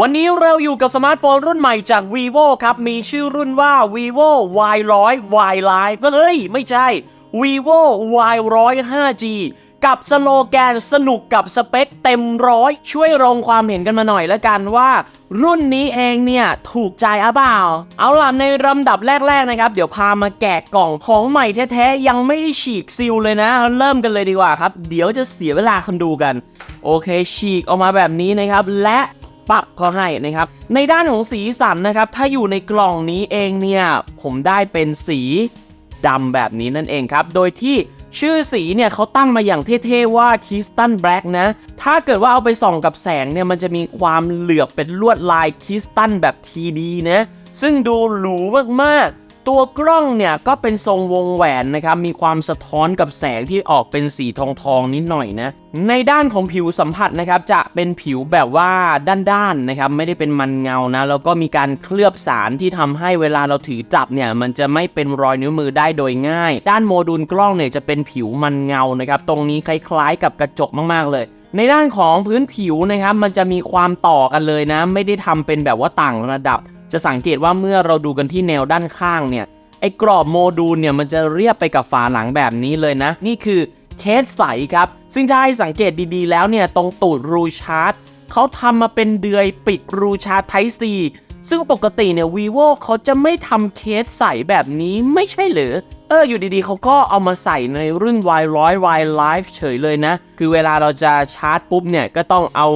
วันนี้เราอยู่กับสมาร์ทโฟนรุ่นใหม่จาก vivo ครับ มีชื่อรุ่นว่า vivo y 1 0 0 y live ก็เลยไม่ใช่ vivo y 1 0 0 5g กับสโลแกนสนุกกับสเปคเต็มร้อย ช่วยลงความเห็นกันมาหน่อยละกันว่า รุ่นนี้เองเนี่ย ถูกใจอะเปล่า เอาล่ะในลำดับแรก ๆ นะครับ เดี๋ยวพามาแกะกล่องของใหม่แท้ ๆ ยังไม่ได้ฉีกซีลเลยนะ เริ่มกันเลยดีกว่าครับ เดี๋ยวจะเสียเวลาคนดูกัน โอเคฉีกออกมาแบบนี้นะครับ และ ปักเขาให้นะครับ ในด้านของสีสันนะครับ ถ้าอยู่ในกล่องนี้เองเนี่ย ผมได้เป็นสีดำแบบนี้นั่นเองครับ โดยที่ชื่อสีเนี่ยเขาตั้งมาอย่างเท่ๆว่า k i s t a n Black นะ ถ้าเกิดว่าเอาไปส่องกับแสงเนี่ย มันจะมีความเหลือบเป็นลวดลาย k i s t a n แบบ TD นะ ซึ่งดูหรูมากๆ ตัวกล้องเนี่ยก็เป็นทรงวงแหวนนะครับ มีความสะท้อนกับแสงที่ออกเป็นสีทองทองๆนิดหน่อยนะ ในด้านของผิวสัมผัสนะครับจะเป็นผิวแบบว่าด้านๆนะครับ ไม่ได้เป็นมันเงานะ แล้วก็มีการเคลือบสารที่ทำให้เวลาเราถือจับเนี่ยมันจะไม่เป็นรอยนิ้วมือได้โดยง่าย ด้านโมดูลกล้องเนี่ยจะเป็นผิวมันเงานะครับ ตรงนี้คล้ายๆ กับกระจกมากๆเลยในด้านของพื้นผิวนะครับ มันจะมีความต่อกันเลยนะ ไม่ได้ทำเป็นแบบว่าต่างระดับ จะสังเกตว่าเมื่อเราดูกันที่แนวด้านข้างเนี่ยไอ้กรอบโมดูลเนี่ยมันจะเรียบไปกับฝาหลังแบบนี้เลยนะ นี่คือเคสใสครับ ซึ่งถ้าให้สังเกตดีๆแล้วเนี่ยตรงตูดรูชาร์ตเขาทำมาเป็นเดือยปิดรูชาร์ตไทซีซึ่งปกติเนี่ย vivo เขาจะไม่ทำเคสใสแบบนี้ไม่ใช่หรือ เอออยู่ดีๆ เขาก็เอามาใส่ในรุ่น Y 1 0 0 Y Live เฉยเลยนะ คือเวลาเราจะชาร์จปุ๊บเนี่ย ก็ต้องเอา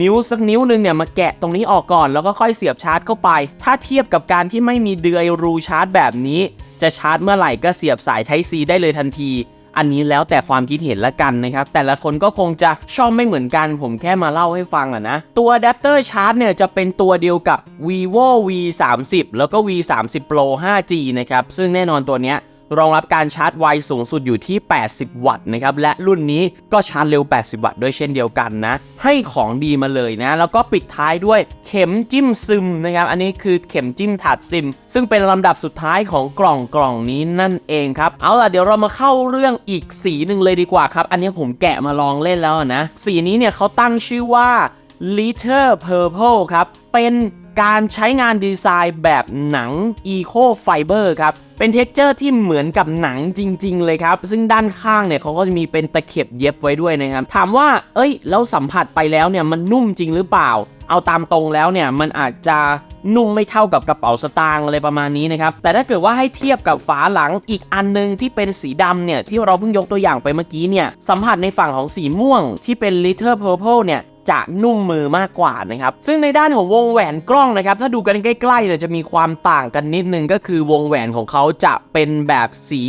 นิ้วสักนิ้วหนึงเนี่ยมาแกะตรงนี้ออกก่อน แล้วก็ค่อยเสียบชาร์จเข้าไป ถ้าเทียบกับการที่ไม่มีเดือยรูชาร์จแบบนี้ จะชาร์จเมื่อไหร่ก็เสียบสาย Type C ได้เลยทันที อันนี้แล้วแต่ความคิดเห็นละกันนะครับ แต่ละคนก็คงจะชอบไม่เหมือนกัน ผมแค่มาเล่าให้ฟังอะนะ ตัวอะแดปเตอร์ชาร์จเนี่ยจะเป็นตัวเดียวกับ vivo v 3 0แล้วก็ v 3 0 pro 5g นะครับ ซึ่งแน่นอนตัวเนี้ย รองรับการชาร์จไวสูงสุดอยู่ที่ 80 วัตต์นะครับและรุ่นนี้ก็ชาร์จเร็ว 80 วัตต์ด้วยเช่นเดียวกันนะให้ของดีมาเลยนะแล้วก็ปิดท้ายด้วยเข็มจิ้มซึมนะครับอันนี้คือเข็มจิ้มถาดซิม ซึ่งเป็นลำดับสุดท้ายของกล่องกล่องนี้นั่นเองครับเอาล่ะเดี๋ยวเรามาเข้าเรื่องอีกสีหนึ่งเลยดีกว่าครับ อันนี้ผมแกะมาลองเล่นแล้วนะ สีนี้เนี่ยเขาตั้งชื่อว่า Litter Purple ครับเป็น การใช้งานดีไซน์แบบหนัง Eco Fiber ครับเป็นเท็กเจอร์ที่เหมือนกับหนังจริง ๆ เลยครับ ซึ่งด้านข้างเนี่ยเขาก็จะมีเป็นตะเข็บเย็บไว้ด้วยนะครับ ถามว่า เอ้ย แล้วสัมผัสไปแล้วเนี่ยมันนุ่มจริงหรือเปล่า เอาตามตรงแล้วเนี่ยมันอาจจะนุ่มไม่เท่ากับกระเป๋าสตางค์อะไรประมาณนี้นะครับ แต่ถ้าเกิดว่าให้เทียบกับฝาหลังอีกอันนึงที่เป็นสีดำเนี่ยที่เราเพิ่งยกตัวอย่างไปเมื่อกี้เนี่ยสัมผัสในฝั่งของสีม่วงที่เป็น Little Purple เนี่ย จะนุ่มมือมากกว่านะครับ ซึ่งในด้านของวงแหวนกล้องนะครับ ถ้าดูกันใกล้ๆเนี่ยจะมีความต่างกันนิดนึงก็คือวงแหวนของเขาจะเป็นแบบสี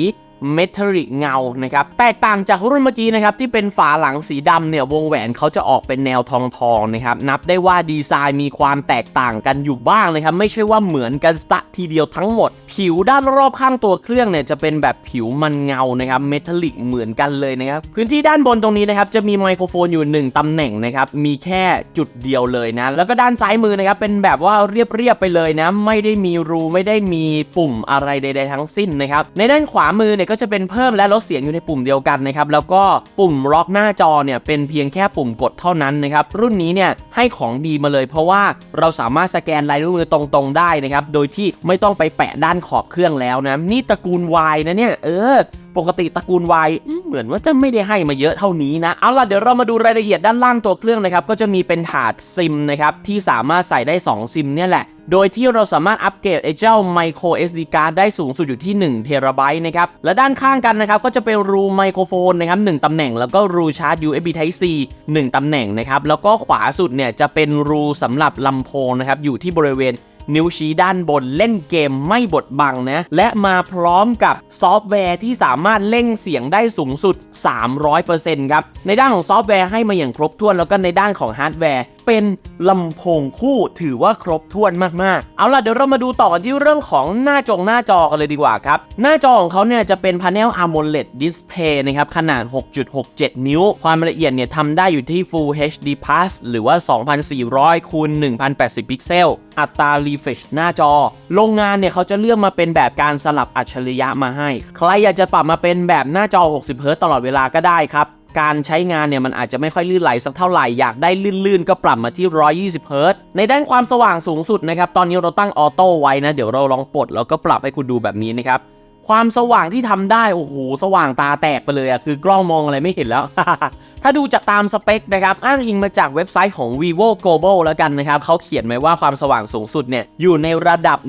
เมทัลลิกเงานะครับแตกต่างจากรุ่นเมื่อกี้นะครับที่เป็นฝาหลังสีดำเนี่ยวงแหวนเขาจะออกเป็นแนวทองทองนะครับนับได้ว่าดีไซน์มีความแตกต่างกันอยู่บ้างนะครับไม่ใช่ว่าเหมือนกันสะทีเดียวทั้งหมด ผิวด้านรอบข้างตัวเครื่องเนี่ยจะเป็นแบบผิวมันเงานะครับเมทัลลิกเหมือนกันเลยนะครับพื้นที่ด้านบนตรงนี้นะครับจะมีไมโครโฟนอยู่ 1ตำแหน่งนะครับมีแค่จุดเดียวเลยนะแล้วก็ด้านซ้ายมือนะครับเป็นแบบว่าเรียบๆไปเลยนะไม่ได้มีรูไม่ได้มีปุ่มอะไรใด ๆ ทั้งสิ้นนะครับในด้านขวามือเนี่ยก็จะเป็นเพิ่มและลดเสียงอยู่ในปุ่มเดียวกันนะครับแล้วก็ปุ่มล็อกหน้าจอเนี่ยเป็นเพียงแค่ปุ่มกดเท่านั้นนะครับรุ่นนี้เนี่ยให้ของดีมาเลย เพราะว่าเราสามารถสแกนลายนิ้วมือตรงๆได้นะครับโดยที่ไม่ต้องไปแปะด้านขอบเครื่องแล้วนะนี่ตระกูล Y นะเนี่ยเออ ปกติตระกูล Y อืมเหมือนว่าจะไม่ได้ให้มาเยอะเท่านี้นะ เอาล่ะเดี๋ยวเรามาดูรายละเอียดด้านล่างตัวเครื่องนะครับ ก็จะมีเป็นถาดซิมนะครับที่สามารถใส่ได้ 2 ซิมเนี่ยแหละ โดยที่เราสามารถอัปเกรดไอ้เจ้า micro SD card ได้สูงสุดอยู่ที่1เทราไบต์นะครับ และด้านข้างกันนะครับ ก็จะเป็นรูไมโครโฟนนะครับ1ตำแหน่ง แล้วก็รูชาร์จ USB Type C 1ตำแหน่งนะครับ แล้วก็ขวาสุดเนี่ยจะเป็นรูสำหรับลำโพงนะครับอยู่ที่บริเวณ นิ้วชี้ด้านบนเล่นเกมไม่บดบังนะ และมาพร้อมกับซอฟต์แวร์ที่สามารถเล่งเสียงได้สูงสุด 300%ครับ ในด้านของซอฟต์แวร์ให้มาอย่างครบถ้วนแล้วก็ในด้านของฮาร์ดแวร์ เป็นลำโพงคู่ถือว่าครบถ้วนมากๆ เอาล่ะเดี๋ยวเรามาดูต่อกันที่เรื่องของหน้าจงหน้าจอกันเลยดีกว่าครับ หน้าจอของเขาเนี่ยจะเป็นพาเนล AMOLED Display นะครับ ขนาด 6.67 นิ้ว ความละเอียดเนี่ยทำได้อยู่ที่ Full HD Plus หรือว่า 2,400คูณ1080 พิกเซล อัตรา refresh หน้าจอ โรงงานเนี่ยเขาจะเลือกมาเป็นแบบการสลับอัจฉริยะมาให้ ใครอยากจะปรับมาเป็นแบบหน้าจอ 60 Hz ตลอดเวลาก็ได้ครับ การใช้งานเนี่ยมันอาจจะไม่ค่อยลื่นไหลสักเท่าไหร่อยากได้ลื่นๆ ก็ปรับมาที่ 120เฮิรตในด้านความสว่างสูงสุดนะครับตอนนี้เราตั้งออโต้ไว้นะเดี๋ยวเราลองปลดแล้วก็ปรับให้คุณดูแบบนี้นะครับ ความสว่างที่ทำได้ โอ้โห สว่างตาแตกไปเลยอะคือกล้องมองอะไรไม่เห็นแล้ว ถ้าดูจากตามสเปคนะครับอ้างอิงมาจากเว็บไซต์ของ vivo global แล้วกันนะครับเขาเขียนไว้ว่าความสว่างสูงสุดเนี่ยอยู่ในระดับ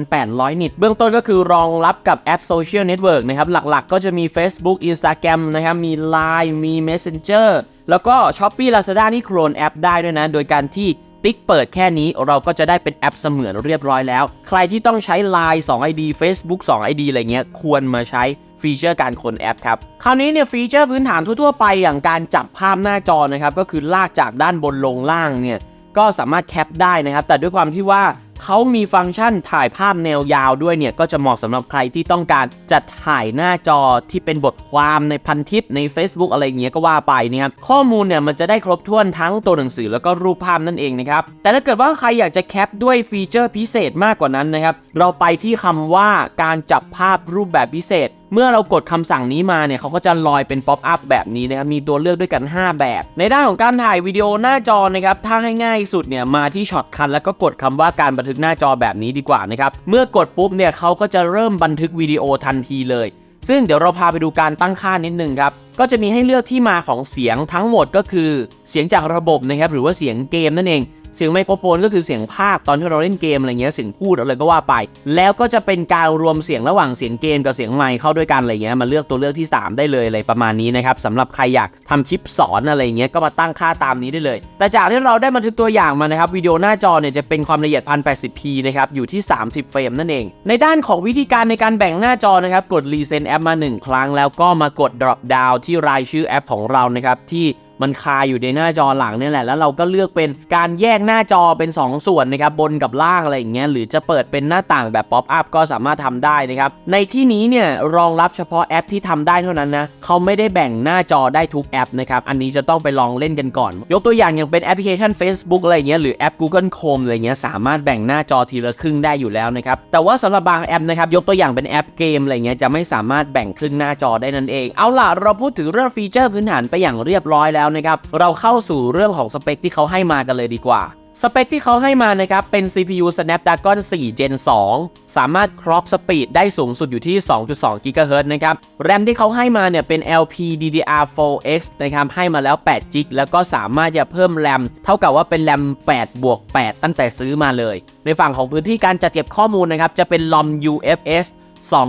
1,800 นิต เบื้องต้นก็คือรองรับกับแอปโซเชียลเน็ตเวิร์กนะครับ หลักๆ ก็จะมี Facebook Instagram นะครับ มี Line มี Messenger แล้วก็ Shopee Lazada นี่โคลนแอปได้ด้วยนะ โดยการที่ ติ๊กเปิดแค่นี้เราก็จะได้เป็นแอปเสมือนเรียบร้อยแล้ว ใครที่ต้องใช้ Line 2 ID Facebook 2 ID อะไรเงี้ย ควรมาใช้ฟีเจอร์การค้นแอปครับ คราวนี้เนี่ยฟีเจอร์พื้นฐานทั่วๆไปอย่างการจับภาพหน้าจอนะครับ ก็คือลากจากด้านบนลงล่างเนี่ย ก็สามารถแคปได้นะครับ แต่ด้วยความที่ว่า เขามีฟังก์ชันถ่ายภาพแนวยาวด้วยเนี่ย ก็จะเหมาะสำหรับใครที่ต้องการจะถ่ายหน้าจอที่เป็นบทความในพันทิปใน Facebook อะไรเงี้ยก็ว่าไปนะครับข้อมูลเนี่ยมันจะได้ครบถ้วนทั้งตัวหนังสือแล้วก็รูปภาพนั่นเองนะครับ แต่ถ้าเกิดว่าใครอยากจะแคปด้วยฟีเจอร์พิเศษมากกว่านั้นนะครับ เราไปที่คำว่าการจับภาพรูปแบบพิเศษ เมื่อเรากดคำสั่งนี้มาเนี่ยเขาก็จะลอยเป็นป๊อปอัพแบบนี้นะครับมีตัวเลือกด้วยกัน 5 แบบ ในด้านของการถ่ายวิดีโอหน้าจอนะครับถ้าให้ง่ายสุดเนี่ยมาที่ช็อตคันแล้วก็กดคำว่าการบันทึกหน้าจอแบบนี้ดีกว่านะครับเมื่อกดปุ๊บเนี่ยเขาก็จะเริ่มบันทึกวิดีโอทันทีเลย ซึ่งเดี๋ยวเราพาไปดูการตั้งค่านิดนึงครับก็จะมีให้เลือกที่มาของเสียงทั้งหมดก็คือ เสียงจากระบบนะครับหรือว่าเสียงเกมนั่นเอง เสียงไมโครโฟนก็คือเสียงภาคตอนที่เราเล่นเกมอะไรเงี้ยเสียงพูดอะไรก็ว่าไป แล้วก็จะเป็นการรวมเสียงระหว่างเสียงเกมกับเสียงไมค์เข้าด้วยกันอะไรเงี้ยมาเลือกตัวเลือกที่ 3 ได้เลยอะไรประมาณนี้นะครับสำหรับใครอยากทำคลิปสอนอะไรเงี้ยก็มาตั้งค่าตามนี้ได้เลย แต่จากที่เราได้บันทึกตัวอย่างมานะครับวิดีโอหน้าจอเนี่ยจะเป็นความละเอียด 1080p นะครับอยู่ที่ 30 เฟรมนั่นเอง ในด้านของวิธีการในการแบ่งหน้าจอนะครับกด Reset แอปมา 1 ครั้ง แล้วก็มากด Drop Down ที่รายชื่อแอปของเรานะครับที่ มันคาอยู่ในหน้าจอหลังนี่แหละ แล้วเราก็เลือกเป็นการแยกหน้าจอเป็น 2 ส่วนนะครับบนกับล่างอะไรอย่างเงี้ยหรือจะเปิดเป็นหน้าต่างแบบป๊อปอัพก็สามารถทำได้นะครับในที่นี้เนี่ยรองรับเฉพาะแอปที่ทำได้เท่านั้นนะเขาไม่ได้แบ่งหน้าจอได้ทุกแอปนะครับอันนี้จะต้องไปลองเล่นกันก่อน ยกตัวอย่างอย่างเป็นแอปพลิเคชัน Facebook อะไรเงี้ยหรือแอป Google Chrome อะไรเงี้ยสามารถแบ่งหน้าจอทีละครึ่งได้อยู่แล้วนะครับแต่ว่าสำหรับบางแอปนะครับยกตัวอย่างเป็นแอปเกมอะไรเงี้ยจะไม่สามารถแบ่งครึ่งหน้าจอได้นั่นเอง เอาล่ะเราพูดถึงเรื่องฟีเจอร์พื้นฐานไปอย่างเรียบร้อยแล้วนะครับ เราเข้าสู่เรื่องของสเปคที่เขาให้มากันเลยดีกว่า สเปคที่เขาให้มานะครับ เป็น CPU Snapdragon 4 Gen 2 สามารถ clock speed ได้สูงสุดอยู่ที่ 2.2 GHz นะครับ แรมที่เขาให้มาเนี่ยเป็น LPDDR4X นะครับ ให้มาแล้ว8 g b แล้วก็สามารถจะเพิ่มแรม เท่ากับว่าเป็นแรม8บวก8ตั้งแต่ซื้อมาเลย ในฝั่งของพื้นที่การจัดเก็บข้อมูลนะครับ จะเป็น LOM UFS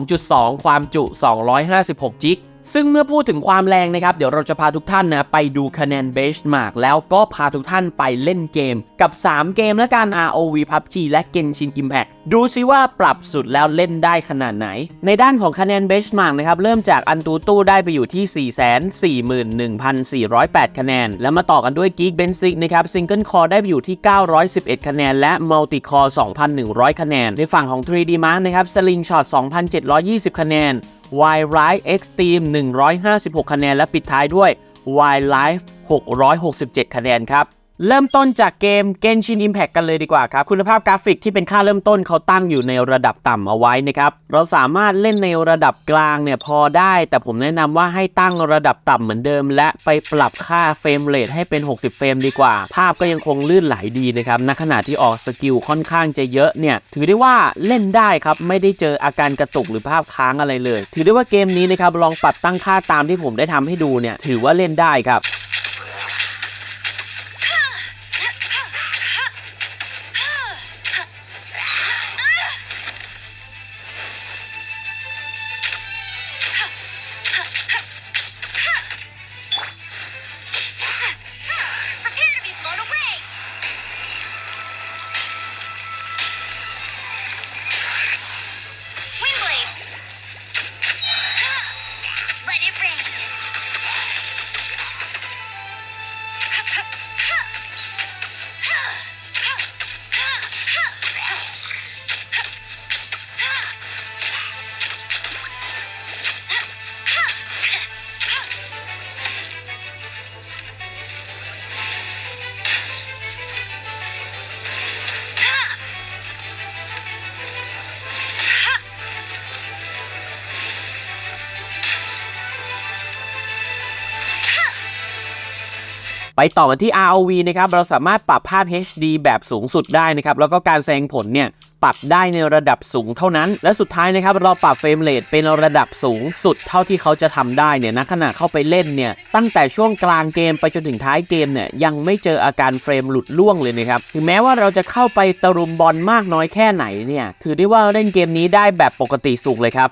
2.2 ความจุ 256 g b ซึ่งเมื่อพูดถึงความแรงนะครับเดี๋ยวเราจะพาทุกท่านนะไปดูคะแนนเบสมาร์กแล้วก็พาทุกท่านไปเล่นเกม กับ 3 เกมและการ ROV PUBG และ Genshin Impact ดูซิว่าปรับสุดแล้วเล่นได้ขนาดไหน ในด้านของคะแนนเบสมาร์กนะครับเริ่มจากอันตูตู้ได้ไปอยู่ที่ 441,408 คะแนน แล้วมาต่อกันด้วย Geek Basic นะครับ Single Core ได้ไปอยู่ที่ 911 คะแนน และ Multi Core 2,100 คะแนน ในฝั่งของ 3D Mark นะครับ Slingshot 2,720 คะแนน Wildlife Extreme 156 คะแนน และปิดท้ายด้วย Wildlife 667 คะแนนครับ เริ่มต้นจากเกม Genshin Impact กันเลยดีกว่าครับ คุณภาพกราฟิกที่เป็นค่าเริ่มต้นเขาตั้งอยู่ในระดับต่ำเอาไว้นะครับ เราสามารถเล่นในระดับกลางเนี่ยพอได้ แต่ผมแนะนำว่าให้ตั้งระดับต่ำเหมือนเดิม และไปปรับค่าเฟรมเรทให้เป็น 60 เฟรมดีกว่า ภาพก็ยังคงลื่นไหลดีนะครับณขณะที่ออกสกิลค่อนข้างจะเยอะเนี่ย ถือได้ว่าเล่นได้ครับ ไม่ได้เจออาการกระตุกหรือภาพค้างอะไรเลย ถือได้ว่าเกมนี้นะครับลองปรับตั้งค่าตามที่ผมได้ทำให้ดูเนี่ย ถือว่าเล่นได้ครับ ต่อกันที่ ROV นะครับ เราสามารถปรับภาพ HD แบบสูงสุดได้นะครับ แล้วก็การแสดงผลเนี่ยปรับได้ในระดับสูงเท่านั้น และสุดท้ายนะครับเราปรับเฟรมเรทเป็นระดับสูงสุดเท่าที่เขาจะทำได้เนี่ยณขณะเข้าไปเล่นเนี่ยตั้งแต่ช่วงกลางเกมไปจนถึงท้ายเกมเนี่ยยังไม่เจออาการเฟรมหลุดล่วงเลยนะครับถึงแม้ว่าเราจะเข้าไปตะรุมบอลมากน้อยแค่ไหนเนี่ยถือได้ว่าเล่นเกมนี้ได้แบบปกติสุขเลยครับ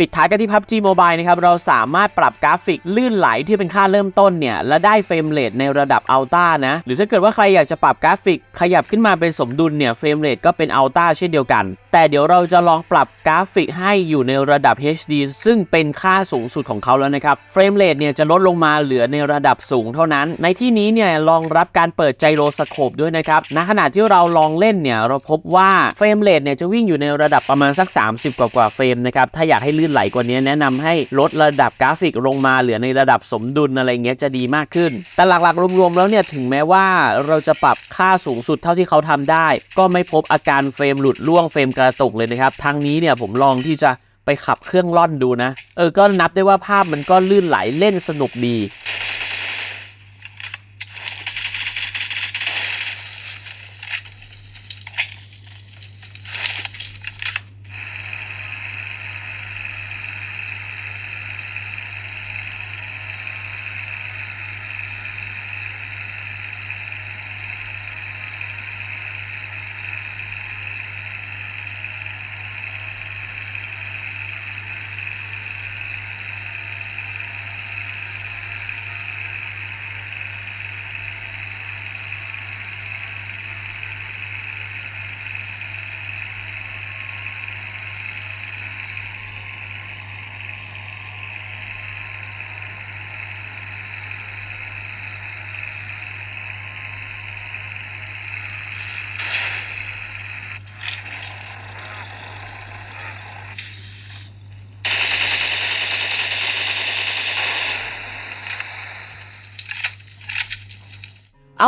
ปิดท้ายกันที่ PUBG Mobile นะครับเราสามารถปรับกราฟิกลื่นไหลที่เป็นค่าเริ่มต้นเนี่ยและได้เฟรมเรทในระดับอัลต้านะหรือถ้าเกิดว่าใครอยากจะปรับกราฟิก ขยับขึ้นมาเป็นสมดุลเนี่ยเฟรมเรทก็เป็นอัลต้าเช่นเดียวกัน แต่เดี๋ยวเราจะลองปรับกราฟิกให้อยู่ในระดับ HD ซึ่งเป็นค่าสูงสุดของเขาแล้วนะครับเฟรมเรทเนี่ยจะลดลงมาเหลือในระดับสูงเท่านั้น ในที่นี้เนี่ยรองรับการเปิดไจโรสโคปด้วยนะครับณขณะที่เราลองเล่นเนี่ยเราพบว่าเฟรมเรทเนี่ยจะวิ่งอยู่ในระดับประมาณสัก 30 กว่ากว่าเฟรมนะครับถ้าอยากให้ลื่นไหลกว่านี้แนะนำให้ลดระดับกราฟิกลงมาเหลือในระดับสมดุลอะไรเงี้ยจะดีมากขึ้น แต่หลักๆรวมๆแล้วเนี่ยถึงแม้ว่าเราจะปรับค่าสูงสุดเท่าที่เขาทำได้ ก็ไม่พบอาการเฟรมหลุดล่วงเฟรมกระตุกเลยนะครับทั้งนี้เนี่ยผมลองที่จะไปขับเครื่องล่อนดูนะ เออ ก็นับได้ว่าภาพมันก็ลื่นไหลเล่นสนุกดี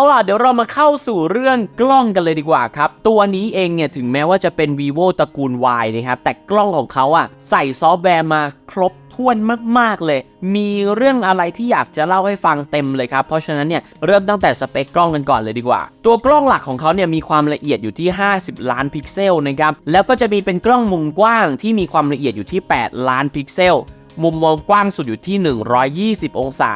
เอาล่ะเดี๋ยวเรามาเข้าสู่เรื่องกล้องกันเลยดีกว่าครับ ตัวนี้เองเนี่ยถึงแม้ว่าจะเป็น vivo ตระกูล Y นะครับ แต่กล้องของเขาอะใส่ซอฟต์แวร์มาครบถ้วนมาก ๆ เลย มีเรื่องอะไรที่อยากจะเล่าให้ฟังเต็มเลยครับ เพราะฉะนั้นเนี่ยเริ่มตั้งแต่สเปคกล้องกันก่อนเลยดีกว่า ตัวกล้องหลักของเขาเนี่ยมีความละเอียดอยู่ที่ 50 ล้านพิกเซลนะครับ แล้วก็จะมีเป็นกล้องมุมกว้างที่มีความละเอียดอยู่ที่ 8 ล้านพิกเซล มุมมองกว้างสุดอยู่ที่ 120 องศา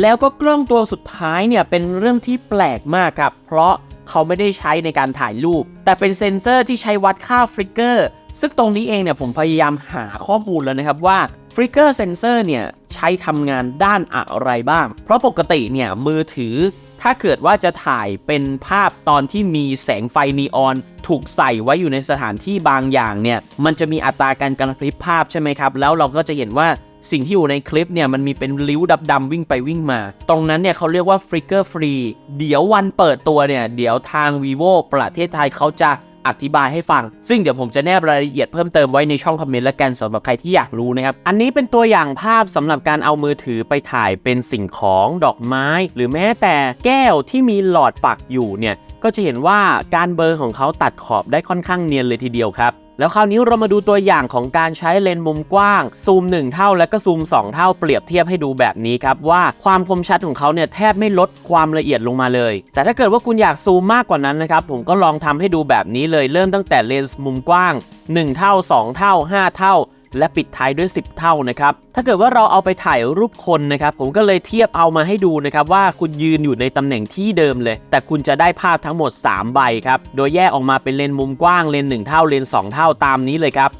แล้วก็กล้องตัวสุดท้ายเนี่ยเป็นเรื่องที่แปลกมากครับ เพราะเขาไม่ได้ใช้ในการถ่ายรูป แต่เป็นเซ็นเซอร์ที่ใช้วัดค่าฟลิกเกอร์ซึ่งตรงนี้เองเนี่ยผมพยายามหาข้อมูลแล้วนะครับว่าฟลิกเกอร์เซนเซอร์เนี่ยใช้ทำงานด้านอะไรบ้าง เพราะปกติเนี่ยมือถือ ถ้าเกิดว่าจะถ่ายเป็นภาพตอนที่มีแสงไฟนีออน ถูกใส่ไว้อยู่ในสถานที่บางอย่างเนี่ยมันจะมีอัตราการกระพริบภาพใช่ไหมครับ แล้วเราก็จะเห็นว่า สิ่งที่อยู่ในคลิปเนี่ยมันมีเป็นริ้วดำๆวิ่งไปวิ่งมา ตรงนั้นเนี่ยเขาเรียกว่าฟลิกเกอร์ฟรีเดี๋ยววันเปิดตัวเนี่ย เดี๋ยวทาง vivo ประเทศไทยเขาจะอธิบายให้ฟัง ซึ่งเดี๋ยวผมจะแนบรายละเอียดเพิ่มเติมไว้ในช่องคอมเมนต์และกันสำหรับใครที่อยากรู้นะครับ อันนี้เป็นตัวอย่างภาพสำหรับการเอามือถือไปถ่ายเป็นสิ่งของดอกไม้ หรือแม้แต่แก้วที่มีหลอดปักอยู่เนี่ยก็จะเห็นว่าการเบลอร์ของเขาตัดขอบได้ค่อนข้างเนียนเลยทีเดียวครับ แล้วคราวนี้เรามาดูตัวอย่างของการใช้เลนส์มุมกว้าง ซูม 1 เท่าและก็ซูม 2 เท่าเปรียบเทียบให้ดูแบบนี้ครับ ว่าความคมชัดของเขาเนี่ยแทบไม่ลดความละเอียดลงมาเลย แต่ถ้าเกิดว่าคุณอยากซูมมากกว่านั้นนะครับ ผมก็ลองทำให้ดูแบบนี้เลยเริ่มตั้งแต่เลนส์มุมกว้าง 1 เท่า 2 เท่า 5 เท่า และปิดท้ายด้วย 10 เท่านะครับ ถ้าเกิดว่าเราเอาไปถ่ายรูปคนนะครับ ผมก็เลยเทียบเอามาให้ดูนะครับว่าคุณยืนอยู่ในตำแหน่งที่เดิมเลย แต่คุณจะได้ภาพทั้งหมด 3 ใบครับ โดยแยกออกมาเป็นเลนมุมกว้างเลน 1 เท่าเลนส์2เท่าตามนี้เลยครับ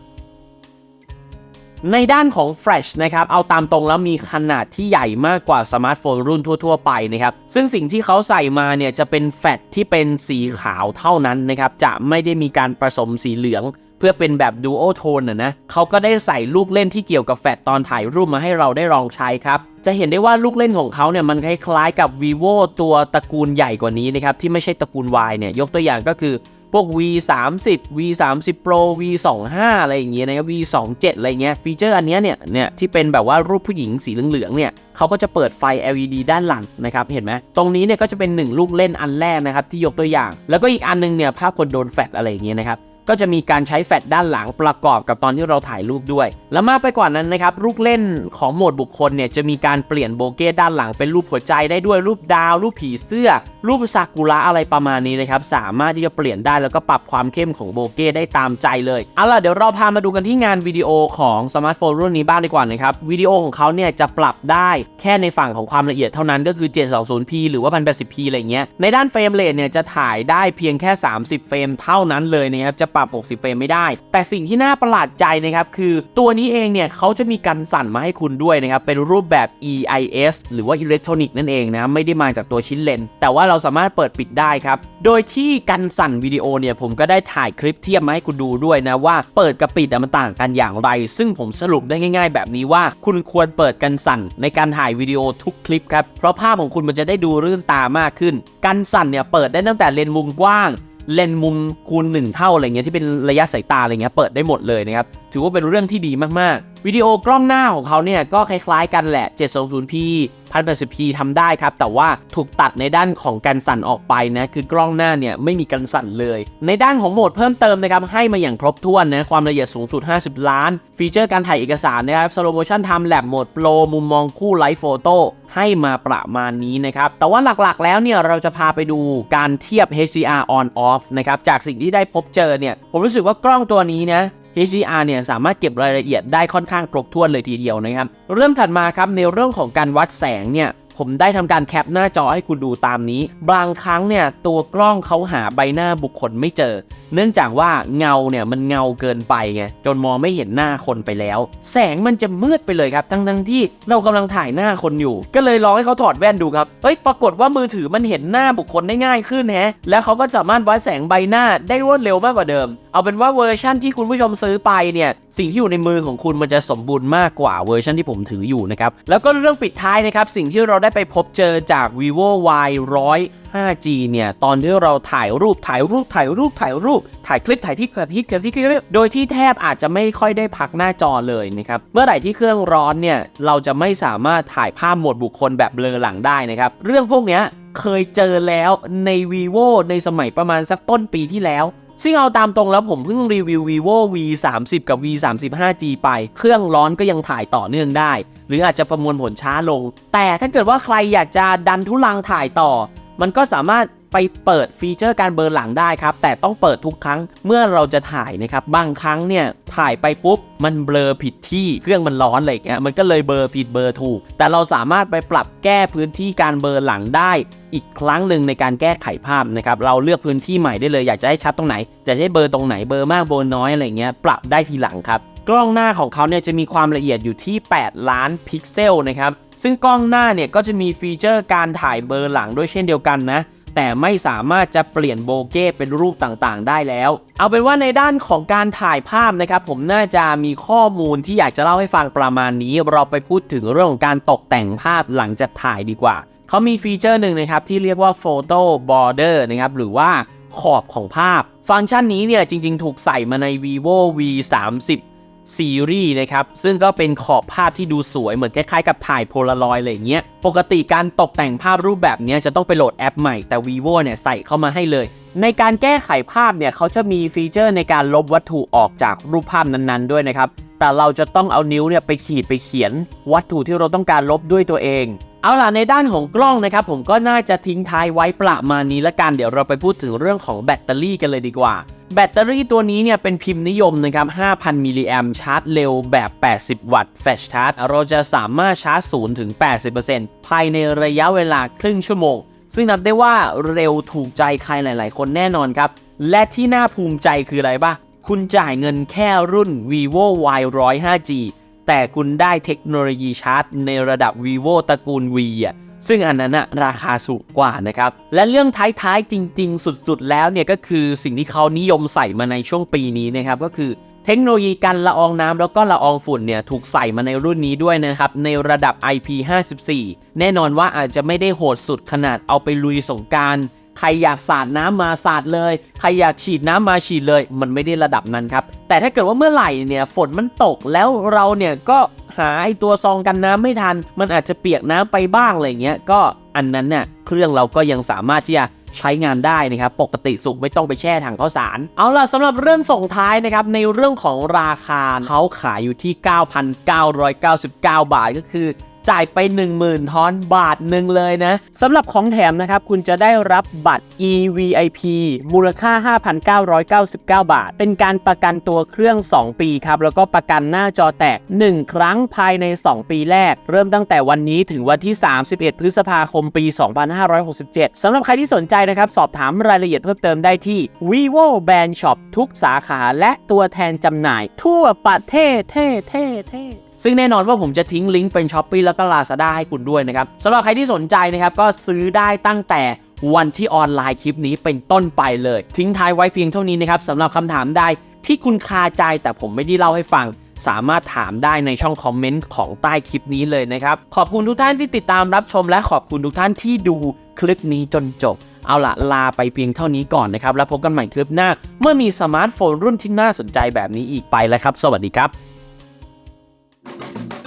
ในด้านของ Flash นะครับ เอาตามตรงแล้วมีขนาดที่ใหญ่มากกว่าสมาร์ทโฟนรุ่นทั่ว ๆ ไปนะครับ ซึ่งสิ่งที่เขาใส่มาเนี่ยจะเป็นแฟลชที่เป็นสีขาวเท่านั้นนะครับ จะไม่ได้มีการผสมสีเหลือง เพื่อเป็นแบบดูโอโทนนะนะเขาก็ได้ใส่ลูกเล่นที่เกี่ยวกับแฟลชตอนถ่ายรูปมาให้เราได้ลองใช้ครับ จะเห็นได้ว่าลูกเล่นของเขาเนี่ยมันคล้ายๆกับ vivo ตัวตระกูลใหญ่กว่านี้นะครับที่ไม่ใช่ตระกูล Y เนี่ยยกตัวอย่างก็คือพวก V 3 0 V 3 0 Pro V 2 5อะไรอย่างเงี้ยนะครับ V 2 7อะไรเงี้ยฟีเจอร์อันเนี้ยเนี่ยเนี่ยที่เป็นแบบว่ารูปผู้หญิงสีเหลืองๆเนี่ยเขาก็จะเปิดไฟ LED ด้านหลังนะครับเห็นไหมตรงนี้เนี่ยก็จะเป็นหนึ่งลูกเล่นอันแรกนะครับที่ยกตัวอย่าง แล้วก็อีกอันนึงเนี่ยภาพคนโดนแฟลชอะไรอย่างเงี้ยนะครับ ก็จะมีการใช้แฟลชด้านหลังประกอบกับตอนที่เราถ่ายรูปด้วย แล้วมากไปกว่านั้นนะครับลูกเล่นของโหมดบุคคลเนี่ยจะมีการเปลี่ยนโบเก้ด้านหลังเป็นรูปหัวใจได้ด้วยรูปดาว รูปผีเสื้อ รูปซากุระอะไรประมาณนี้นะครับสามารถที่จะเปลี่ยนได้แล้วก็ปรับความเข้มของโบเก้ได้ตามใจเลยเอาล่ะเดี๋ยวเราพามาดูกันที่งานวิดีโอของสมาร์ทโฟนรุ่นนี้บ้างดีกว่านะครับวิดีโอของเขาเนี่ยจะปรับได้แค่ในฝั่งของความละเอียดเท่านั้นก็คือ 720p หรือว่า 1080p อะไรเงี้ยในด้านเฟรมเรทเนี่ยจะถ่ายได้เพียงแค่ 30 เฟรมเท่านั้นเลยนะครับจะปรับ 60 เฟรมไม่ได้ แต่สิ่งที่น่าประหลาดใจนะครับคือตัวนี้เองเนี่ยเขาจะมีการสั่นมาให้คุณด้วยนะครับ เป็นรูปแบบ EIS หรือว่าอิเล็กทรอนิกส์นั่นเองนะไม่ได้มาจากตัวชิ้นเลน แต่ว่าเราสามารถเปิดปิดได้ครับ โดยที่กันสั่นวิดีโอเนี่ยผมก็ได้ถ่ายคลิปเทียบมาให้คุณดูด้วยนะว่าเปิดกับปิดมันต่างกันอย่างไร ซึ่งผมสรุปได้ง่าย ๆ แบบนี้ว่าคุณควรเปิดกันสั่นในการถ่ายวิดีโอทุกคลิปครับเพราะภาพของคุณมันจะได้ดูรื่นตามากขึ้น กันสั่นเนี่ยเปิดได้ตั้งแต่เลนส์มุมกว้าง เลนมุมคูณ 1 เท่าอะไรเงี้ยที่เป็นระยะสายตาอะไรเงี้ยเปิดได้หมดเลยนะครับ ถือว่าเป็นเรื่องที่ดีมากๆ วิดีโอกล้องหน้าของเขาเนี่ยก็คล้ายๆกันแหละ 720p 1080p ทำได้ครับ แต่ว่าถูกตัดในด้านของการสั่นออกไปนะ คือกล้องหน้าเนี่ยไม่มีการสั่นเลย ในด้านของโหมดเพิ่มเติมนะครับ ให้มาอย่างครบถ้วนนะ ความละเอียดสูงสุด 50 ล้าน ฟีเจอร์การถ่ายเอกสารนะครับ slow motion time lapse โหมดโปรมุมมองคู่ไลฟ์โฟโต้ให้มาประมาณนี้นะครับ แต่ว่าหลักๆ แล้วเนี่ยเราจะพาไปดูการเทียบ HDR on off นะครับ จากสิ่งที่ได้พบเจอเนี่ย ผมรู้สึกว่ากล้องตัวนี้นะ HDR เนี่ยสามารถเก็บรายละเอียดได้ค่อนข้างครบถ้วนเลยทีเดียวนะครับ เรื่องถัดมาครับในเรื่องของการวัดแสงเนี่ย ผมได้ทำการแคปหน้าจอให้คุณดูตามนี้ บางครั้งเนี่ยตัวกล้องเขาหาใบหน้าบุคคลไม่เจอ เนื่องจากว่าเงาเนี่ยมันเงาเกินไปไงจนมองไม่เห็นหน้าคนไปแล้ว แสงมันจะมืดไปเลยครับทั้งทั้งที่เรากำลังถ่ายหน้าคนอยู่ ก็เลยลองให้เขาถอดแว่นดูครับเฮ้ยปรากฏว่ามือถือมันเห็นหน้าบุคคลได้ง่ายขึ้นแฮะแล้วเขาก็สามารถวัดแสงใบหน้าได้รวดเร็วมากกว่าเดิม เอาเป็นว่าเวอร์ชั่นที่คุณผู้ชมซื้อไปเนี่ยสิ่งที่อยู่ในมือของคุณมันจะสมบูรณ์มากกว่าเวอร์ชันที่ผมถืออยู่นะครับแล้วก็เรื่องปิดท้ายนะครับสิ่งที่เราได้ไปพบเจอจาก vivo y 100 5G เนี่ย ตอนที่เราถ่ายรูปถ่ายรูปถ่ายรูปถ่ายรูป ถ่ายคลิปถ่ายที่คลิปที่คลิปที่คลิปโดยที่แทบอาจจะไม่ค่อยได้พักหน้าจอเลยนะครับ เมื่อไหร่ที่เครื่องร้อนเนี่ย เราจะไม่สามารถถ่ายภาพหมดบุคคลแบบเบลอหลังได้นะครับ เรื่องพวกเนี้ยเคยเจอแล้วใน vivo ในสมัยประมาณสักต้นปีที่แล้ว ซึ่งเอาตามตรงแล้วผมเพิ่งรีวิว vivo v 3 0กับ v 3 5 g ไป เครื่องร้อนก็ยังถ่ายต่อเนื่องได้ หรืออาจจะประมวลผลช้าลง แต่ถ้าเกิดว่าใครอยากจะดันทุลังถ่ายต่อ มันก็สามารถ ไปเปิดฟีเจอร์การเบลอหลังได้ครับ แต่ต้องเปิดทุกครั้งเมื่อเราจะถ่ายนะครับ บางครั้งเนี่ยถ่ายไปปุ๊บ มันเบลอผิดที่เครื่องมันร้อนอะไรอย่างเงี้ยมันก็เลยเบลอผิดเบลอถูก แต่เราสามารถไปปรับแก้พื้นที่การเบลอหลังได้อีกครั้งหนึ่งในการแก้ไขภาพนะครับ เราเลือกพื้นที่ใหม่ได้เลยอยากจะให้ชัดตรงไหน จะให้เบลอตรงไหนเบลอมากเบลอน้อยอะไรเงี้ยปรับได้ทีหลังครับ กล้องหน้าของเขาเนี่ยจะมีความละเอียดอยู่ที่ 8 ล้านพิกเซลนะครับซึ่งกล้องหน้าเนี่ยก็จะมีฟีเจอร์การถ่ายเบอร์หลังด้วยเช่นเดียวกันนะ แต่ไม่สามารถจะเปลี่ยนโบเก้เป็นรูปต่างๆ ได้แล้ว เอาเป็นว่าในด้านของการถ่ายภาพนะครับ ผมน่าจะมีข้อมูลที่อยากจะเล่าให้ฟังประมาณนี้ เราไปพูดถึงเรื่องของการตกแต่งภาพหลังจากถ่ายดีกว่า เขามีฟีเจอร์หนึ่งนะครับที่เรียกว่า Photo Border นะครับหรือว่าขอบของภาพ ฟังก์ชันนี้เนี่ยจริง ๆ ถูกใส่มาใน vivo v 3 0 ซีรีส์นะครับ ซึ่งก็เป็นขอบภาพที่ดูสวยเหมือนคล้ายๆกับถ่ายโพลารอยด์อะไรอย่างเงี้ย ปกติการตกแต่งภาพรูปแบบนี้จะต้องไปโหลดแอปใหม่แต่ vivo เนี่ยใส่เข้ามาให้เลย ในการแก้ไขภาพเนี่ยเขาจะมีฟีเจอร์ในการลบวัตถุออกจากรูปภาพนั้นๆด้วยนะครับ แต่เราจะต้องเอานิ้วเนี่ยไปฉีดไปเขียน วัตถุที่เราต้องการลบด้วยตัวเอง เอาล่ะในด้านของกล้องนะครับผมก็น่าจะทิ้งท้ายไว้ประมาณนี้ละกันเดี๋ยวเราไปพูดถึงเรื่องของแบตเตอรี่กันเลยดีกว่า แบตเตอรี่ตัวนี้เนี่ยเป็นพิมพ์นิยมนะครับ 5,000 มิลลิแอมชาร์จเร็วแบบ 80 วัตต์แฟชชาร์จเราจะสามารถชาร์จ0ถึง 80%ภายในระยะเวลาครึ่งชั่วโมง ซึ่งนับได้ว่าเร็วถูกใจใครหลาย ๆ คนแน่นอนครับ และที่น่าภูมิใจคืออะไรปะคุณจ่ายเงินแค่รุ่น vivo y 1 0 5 g แต่คุณได้เทคโนโลยีชาร์จในระดับ vivo ตระกูล V อะซึ่งอันนั้นอะราคาสูงกว่านะครับ และเรื่องท้ายๆจริง ๆ สุดๆ แล้วเนี่ยก็คือสิ่งที่เขานิยมใส่มาในช่วงปีนี้นะครับ ก็คือเทคโนโลยีกันละอองน้ำแล้วก็ละอองฝุ่นเนี่ยถูกใส่มาในรุ่นนี้ด้วยนะครับ ในระดับ IP54 แน่นอนว่าอาจจะไม่ได้โหดสุดขนาดเอาไปลุยสงกราร ใครอยากสาดน้ำมาสาดเลย ใครอยากฉีดน้ำมาฉีดเลย มันไม่ได้ระดับนั้นครับ แต่ถ้าเกิดว่าเมื่อไหร่เนี่ยฝนมันตกแล้วเราเนี่ยก็หาไอตัวซองกันน้ำไม่ทัน มันอาจจะเปียกน้ำไปบ้างอะไรเงี้ย ก็อันนั้นเนี่ยเครื่องเราก็ยังสามารถที่จะใช้งานได้นะครับ ปกติสุกไม่ต้องไปแช่ถังข้าวสาร เอาล่ะสำหรับเรื่องส่งท้ายนะครับ ในเรื่องของราคาเขาขายอยู่ที่ 9,999 บาทก็คือ จ่ายไป 10,000ทอนบาทหนึ่งเลยนะสำหรับของแถมนะครับ คุณจะได้รับบัตร EVIP มูลค่า 5,999 บาท เป็นการประกันตัวเครื่อง 2 ปีครับ แล้วก็ประกันหน้าจอแตก 1 ครั้งภายใน 2 ปีแรก เริ่มตั้งแต่วันนี้ถึงวันที่ 31 พฤษภาคมปี 2567 สำหรับใครที่สนใจนะครับ สอบถามรายละเอียดเพิ่มเติมได้ที่ vivo band shop ทุกสาขาและตัวแทนจำหน่าย ทั่วประเทศเท่เท่เท่ ซึ่งแน่นอนว่าผมจะทิ้งลิงก์เป็น s h อ p e e แล้วก็ Lazada ให้คุณด้วยนะครับสำหรับใครที่สนใจนะครับก็ซื้อได้ตั้งแต่วันที่ออนไลน์คลิปนี้เป็นต้นไปเลย ทิ้งท้ายไว้เพียงเท่านี้นะครับสำหรับคำถามใดที่คุณคาใจแต่ผมไม่ได้เล่าให้ฟัง สามารถถามได้ในช่องคอมเมนต์ของใต้คลิปนี้เลยนะครับ ขอบคุณทุกท่านที่ติดตามรับชมและขอบคุณทุกท่านที่ดูคลิปนี้จนจบ เอาละลาไปเพียงเท่านี้ก่อนนะครับ แล้วพบกันใหม่คลิปหน้า เมื่อมีสมาร์ทโฟนรุ่นที่น่าสนใจแบบนี้อีกไปแล้วครับ สวัสดีครับ Thank you.